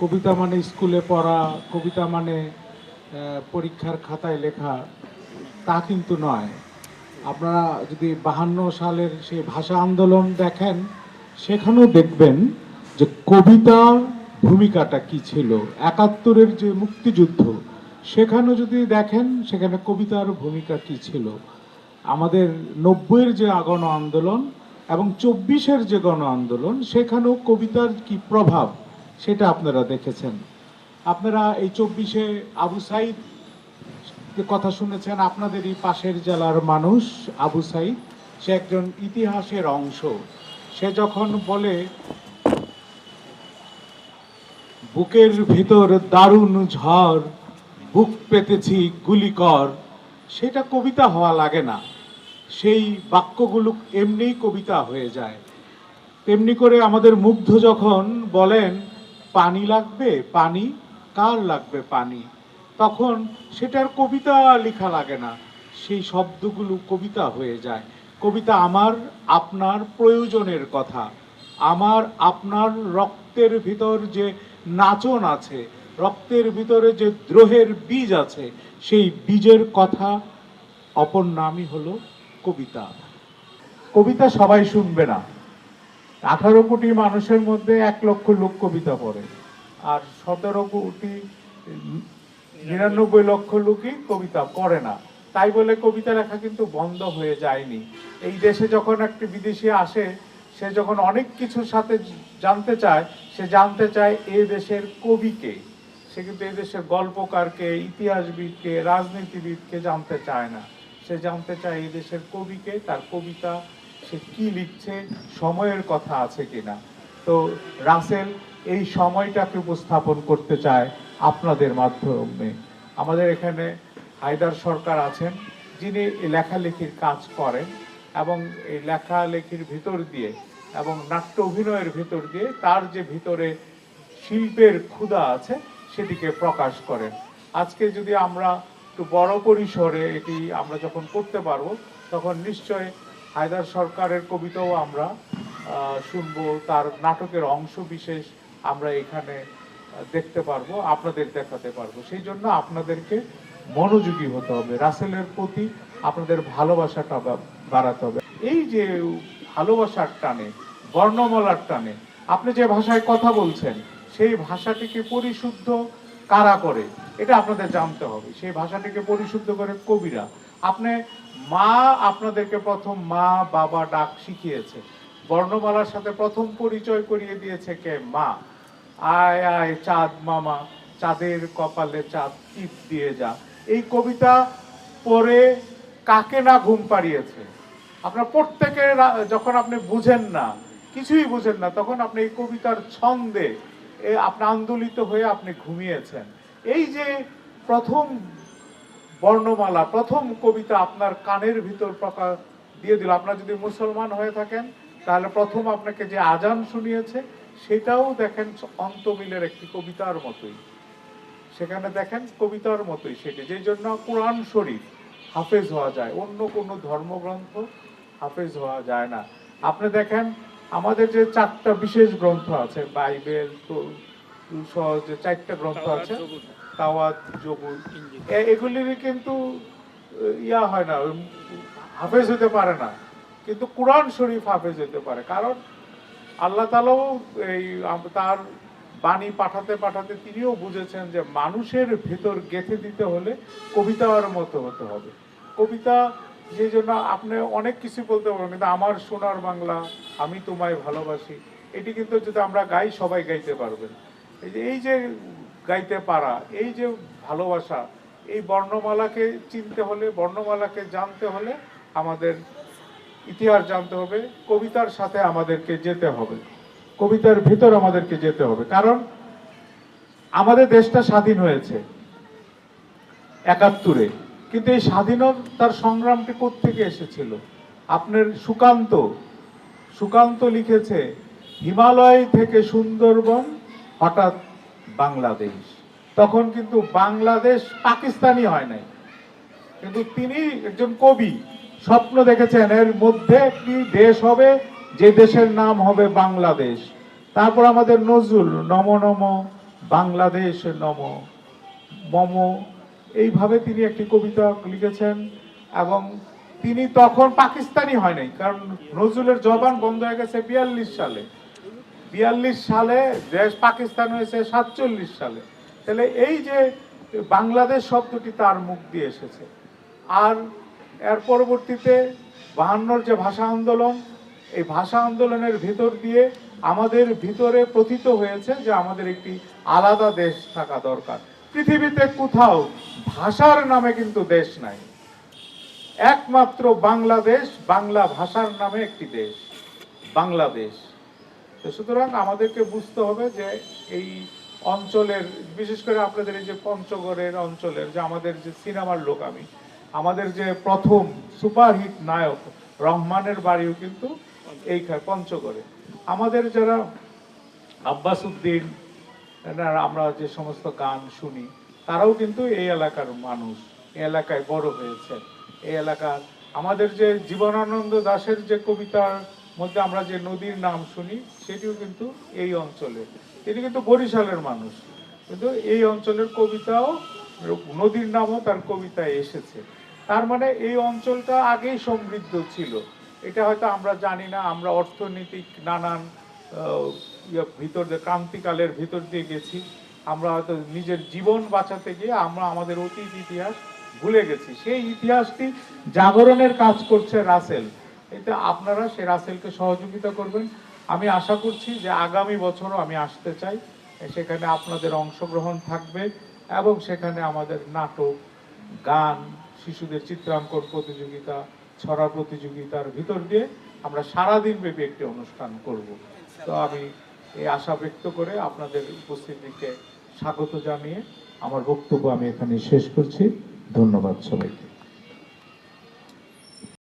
কবিতা মানে স্কুলে পড়া, কবিতা মানে পরীক্ষার খাতায় লেখা, তা কিন্তু নয়। আপনারা যদি বাহান্ন সালের সেই ভাষা আন্দোলন দেখেন, সেখানেও দেখবেন যে কবিতার ভূমিকাটা কি ছিল। একাত্তরের যে মুক্তিযুদ্ধ সেখানেও যদি দেখেন, সেখানে কবিতার ভূমিকা কি ছিল। আমাদের নব্বইয়ের যে গণ আন্দোলন এবং চব্বিশের যে গণ আন্দোলন, সেখানেও কবিতার কি প্রভাব সেটা আপনারা দেখেছেন। আপনারা এই চব্বিশে আবু সাইদ কথা শুনেছেন, আপনাদেরই পাশের জেলার মানুষ আবু সাইদ, সে একজন ইতিহাসের অংশ। সে যখন বলে, বুকের ভিতর দারুণ ঝড়, বুক পেতেছি গুলি কর সেটা কবিতা হওয়া লাগে না। সেই বাক্যগুলো এমনিই কবিতা হয়ে যায়। তেমনি করে আমাদের মুগ্ধ যখন বলেন পানি লাগবে? পানি? কার লাগবে পানি? তখন সেটার কবিতা লেখা লাগে না। সেই শব্দগুলো কবিতা হয়ে যায়। কবিতা আমার, আপনার প্রয়োজনের কথা। আমার, আপনার রক্তের ভিতর যে নাচন আছে, রক্তের ভিতরে যে দ্রোহের বীজ আছে, সেই বীজের কথা অপর নামই হলো কবিতা। কবিতা সবাই শুনবে না। আঠারো কোটি মানুষের মধ্যে এক লক্ষ লোক কবিতা পড়ে। আর সতেরো কোটি, নিরানব্বই লক্ষ লোকই কবিতা পড়ে না। তাই বলে কবিতা লেখা কিন্তু বন্ধ হয়ে যায়নি। এই দেশে যখন একটি বিদেশি আসে, সে যখন অনেক কিছুর সাথে জানতে চায়, সে জানতে চায় এ দেশের কবিকে সে কিন্তু এই দেশের গল্পকারকে ইতিহাসবিদকে রাজনীতিবিদকে জানতে চায় না। সে জানতে চায় এই দেশের কবিকে তার কবিতা সে কি লিখছে, সময়ের কথা আছে কিনা। তো রাসেল, এই সময়টাকে উপস্থাপন করতে চায় আপনাদের মাধ্যমে। আমাদের এখানে হায়দার সরকার আছেন, যিনি এই লেখালেখির কাজ করেন এবং এই লেখালেখির ভিতর দিয়ে এবং নাট্য অভিনয়ের ভিতর দিয়ে তার যে ভিতরে শিল্পের ক্ষুধা আছে, সেটিকে প্রকাশ করেন। আজকে যদি আমরা একটু বড় পরিসরে এটি আমরা যখন করতে পারব, তখন নিশ্চয় হায়দার সরকারের কবিতাও আমরা শুনব, তার নাটকের অংশ বিশেষ আমরা এখানে দেখতে পারব, আপনাদের দেখাতে পারব। সেই জন্য আপনাদেরকে মনোযোগী হতে হবে, রাসেলের প্রতি আপনাদের ভালোবাসাটা বাড়াতে হবে। এই যে ভালোবাসার টানে, বর্ণমালার টানে, আপনি যে ভাষায় কথা বলছেন, সেই ভাষাটিকে পরিশুদ্ধ কারা করে? এটা আপনাদের জানতে হবে। সেই ভাষাটিকে পরিশুদ্ধ করে কবিরা। আপনি মা আপনাদেরকে প্রথম মা বাবা ডাক শিখিয়েছে। বর্ণমালার সাথে প্রথম পরিচয় করিয়ে দিয়েছে কে? মা। আয় আয়, চাঁদ মামা, চাঁদের কপালে চাঁদ টিপ দিয়ে যা। এই কবিতা পড়ে কাকে না ঘুম পাড়িয়েছে? আপনার প্রত্যেকের রা- যখন আপনি বুঝেন না, কিছুই বুঝেন না, তখন আপনি এই কবিতার ছন্দে আপনি আন্দোলিত হয়ে আপনি ঘুমিয়েছেন। এই যে প্রথম বর্ণমালা, প্রথম কবিতা আপনার কানের ভিতর প্রকাশ দিয়ে দিল। আপনার যদি মুসলমান হয়ে থাকেন, তাহলে প্রথম আপনাকে যে আজান শুনিয়েছে, সেটাও দেখেন অন্তমিলের একটি কবিতার মতোই। সেখানে দেখেন কবিতার মতোই সেটি যেই জন্য কোরআন শরীফ হাফেজ হওয়া যায়। অন্য কোনো ধর্মগ্রন্থ হাফেজ হওয়া যায় না। আপনি দেখেন, আমাদের যে চারটা বিশেষ গ্রন্থ আছে, বাইবেল সহ যে চারটা গ্রন্থ আছে। তাওয়াত এ- এগুলির কিন্তু ইয়া হয় না হাফেজ হতে পারে না। কিন্তু কোরআন শরীফ হাফেজ হতে পারে। কারণ আল্লাহ তালাও এই তার বাণী পাঠাতে পাঠাতে তিনিও বুঝেছেন যে মানুষের ভেতর গেঁথে দিতে হলে কবিতার মতো হতে হবে। কবিতা সেই জন্য আপনি অনেক কিছু বলতে পারবেন, কিন্তু আমার সোনার বাংলা, আমি তোমায় ভালোবাসি, এটি কিন্তু যদি আমরা গাই, সবাই গাইতে পারবেন। এই যে এই যে গাইতে পারা, এই যে ভালোবাসা, এই বর্ণমালাকে চিনতে হলে, বর্ণমালাকে জানতে হলে আমাদের ইতিহাস জানতে হবে, কবিতার সাথে আমাদেরকে যেতে হবে, কবিতার ভিতর আমাদেরকে যেতে হবে। কারণ আমাদের দেশটা স্বাধীন হয়েছে একাত্তরে, কিন্তু এই স্বাধীনতার সংগ্রামটি কোত্থেকে এসেছিল? আপনার সুকান্ত সুকান্ত লিখেছে, হিমালয় থেকে সুন্দরবন হঠাৎ বাংলাদেশ। তখন কিন্তু বাংলাদেশ পাকিস্তানি হয় নাই। কিন্তু তিনি একজন কবি। স্বপ্ন দেখেছেন এর মধ্যে একটি দেশ হবে, যে দেশের নাম হবে বাংলাদেশ। তারপর আমাদের নজরুল, নম নম, বাংলাদেশ নম, মম। এইভাবে তিনি একটি কবিতা লিখেছেন এবং তিনি তখন পাকিস্তানি হয় নাই, কারণ নজরুলের জবান বন্ধ হয়ে গেছে বিয়াল্লিশ সালে। বিয়াল্লিশ সালে দেশ পাকিস্তান হয়েছে, সাতচল্লিশ সালে। তাহলে এই যে বাংলাদেশ শব্দটি তার মুখ দিয়ে এসেছে। আর এর পরবর্তীতে বাহান্নর যে ভাষা আন্দোলন, এই ভাষা আন্দোলনের ভিতর দিয়ে আমাদের ভিতরে প্রথিত হয়েছে যে আমাদের একটি আলাদা দেশ থাকা দরকার। পৃথিবীতে কোথাও ভাষার নামে কিন্তু দেশ নাই। একমাত্র বাংলাদেশ বাংলা ভাষার নামে একটি দেশ, বাংলাদেশ। তো সুতরাং আমাদেরকে বুঝতে হবে যে এই অঞ্চলের, বিশেষ করে আপনাদের এই যে পঞ্চগড়ের অঞ্চলের, যে আমাদের যে সিনেমার লোক আমি, আমাদের যে প্রথম সুপারহিট নায়ক রহমানের বাড়িও কিন্তু এইখানে পঞ্চগড়ে। আমাদের যারা আব্বাস উদ্দিন আমরা যে সমস্ত গান শুনি, তারাও কিন্তু এই এলাকার মানুষ, এই এলাকায় বড় হয়েছে এই এলাকার, আমাদের যে জীবনানন্দ দাশের যে কবিতার মধ্যে আমরা যে নদীর নাম শুনি, সেটিও কিন্তু এই অঞ্চলে। তিনি কিন্তু বরিশালের মানুষ। কিন্তু এই অঞ্চলের কবিতাও নদীর নামও তার কবিতায় এসেছে। তার মানে এই অঞ্চলটা আগেই সমৃদ্ধ ছিল। এটা হয়তো আমরা জানি না, আমরা অর্থনৈতিক নানান ইয়ে ভিতর ক্রান্তিকালের ভিতর দিয়ে গেছি। আমরা হয়তো নিজের জীবন বাঁচাতে গিয়ে আমরা আমাদের অতীত ইতিহাস ভুলে গেছি। সেই ইতিহাসটি জাগরণের কাজ করছে রাসেল। এটা আপনারা সেই রাসেলকে সহযোগিতা করবেন। আমি আশা করছি যে আগামী বছরও আমি আসতে চাই। সেখানে আপনাদের অংশগ্রহণ থাকবে এবং সেখানে আমাদের নাটক, গান, শিশুদের চিত্রাঙ্কন প্রতিযোগিতা, ছড়া প্রতিযোগিতার ভিতর দিয়ে আমরা সারাদিন ব্যাপী একটি অনুষ্ঠান করব। তো আমি এই আশা ব্যক্ত করে আপনাদের উপস্থিতিকে স্বাগত জানিয়ে আমার বক্তব্য আমি এখানে শেষ করছি। ধন্যবাদ সবাইকে।